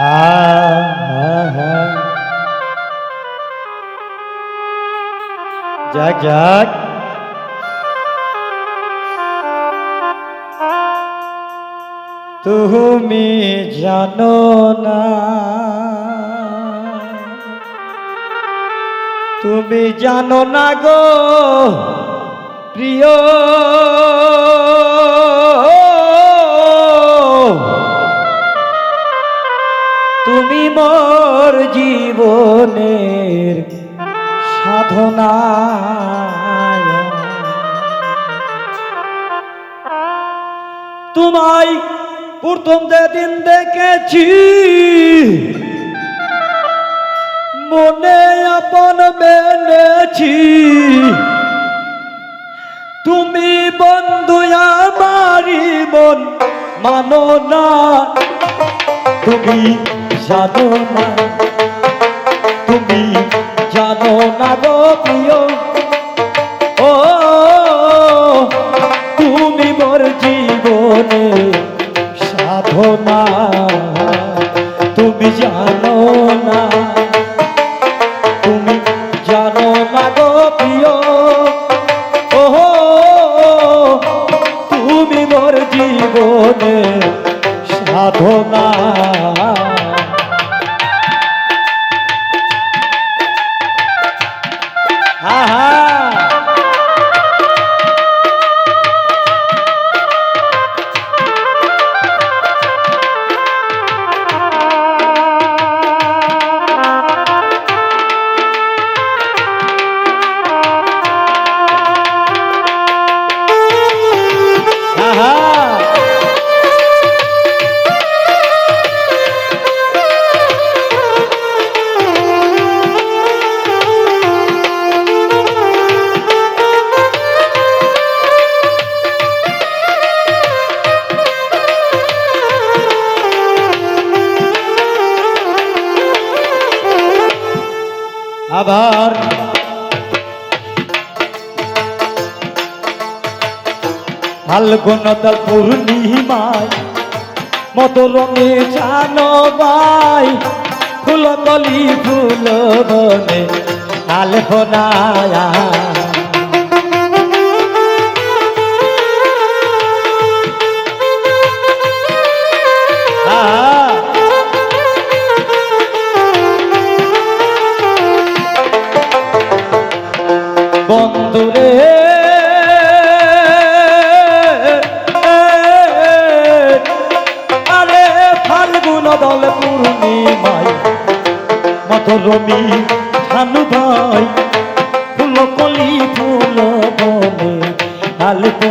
আহা। যাক যাক তুমি জানো না তুমি জানো না গো প্রিয় তুমি মোর জীবনের সাধনা তোমায় প্রথম যেদিন দেখেছি, মনে আপন মেনেছি। তুমি বন্ধু আমারি মন মানো না। তুমি জানো না। তুমি জানো না গো প্রিয়। 啊哈 আবার। ফাল্গুনতা পূর্ণিমায় মদরমে জানো বাই ফুল কলি ফুল বনে আলপনায়া ফাল্গুন দল পূর্ণিমায় মধুরমি ধানু ভাই ফুল কলি ফুল বনে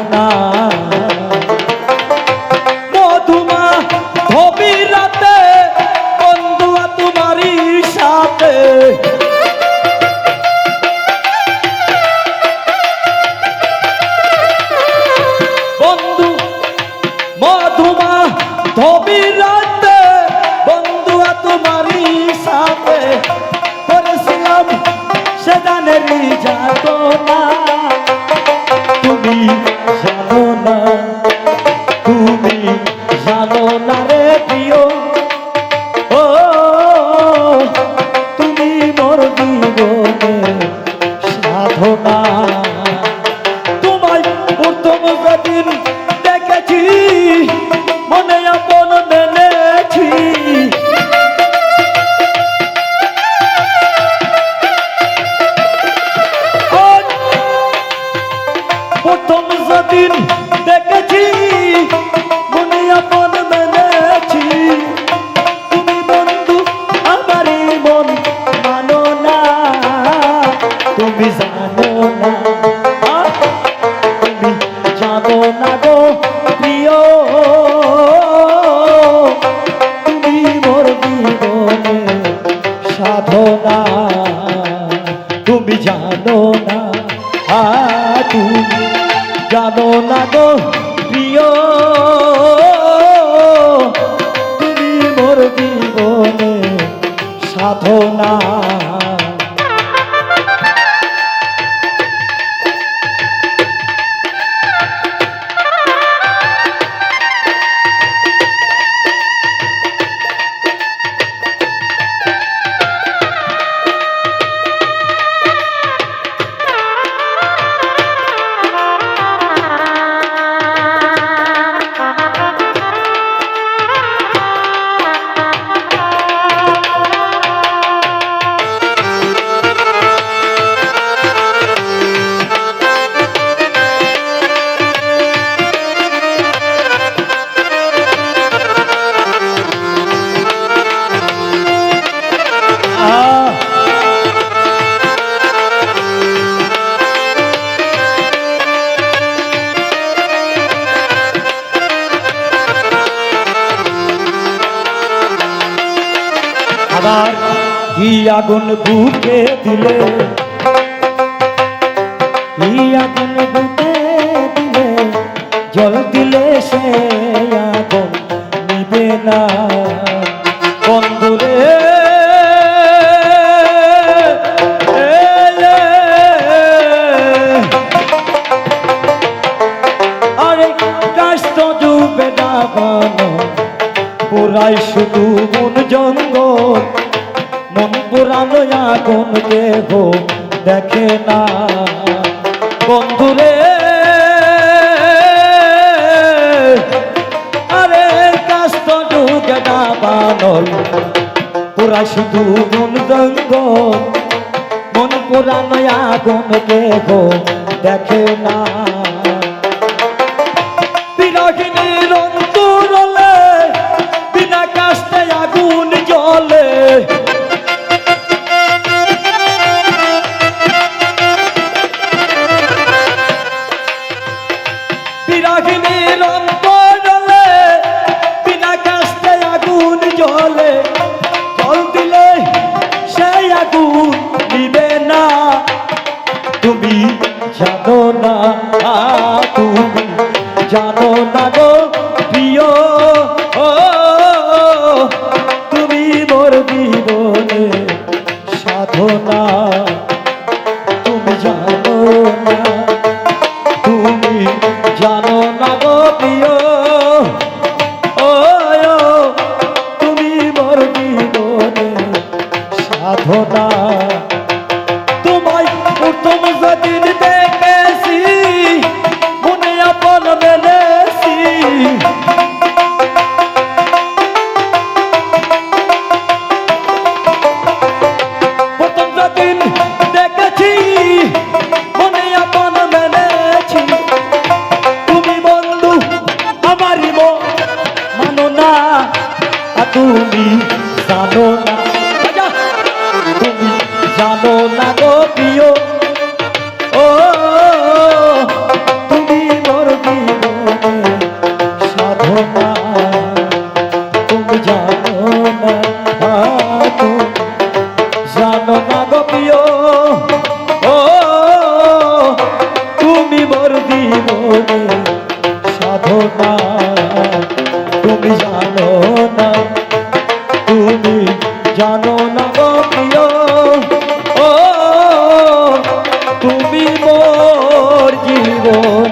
তুমি জানো না। তুমি জানো না গো প্রিয়। তুমি মোর জীবনে সাধনা। তুমি জানো না। আ তুমি জানো না গো প্রিয়। তুমি মোর জীবনে সাধনা। আমার কি আগুন বুকে দিলে? কি আগুন বুকে দিলে? জল দিলে সে আগুন নিবে না। জঙ্গল মন পুরানো আগুন দেহ দেখে না। বন্ধুরে, আরে কাশ তো ডুবে না বানল পুরা শুধু মন জঙ্গল। মন পুরানো আগুন দেহ দেখে না। না। তুমি জানো না। তুমি জানো না। তুমি জানো না গো প্রিয়। ও, তুমি মোর সাধনা। তুমি জানো না তুমি জানো না গো প্রিয়। ও, তুমি মোর সাধনা। তুমি জানো না। ও তুমি মোর জীবনে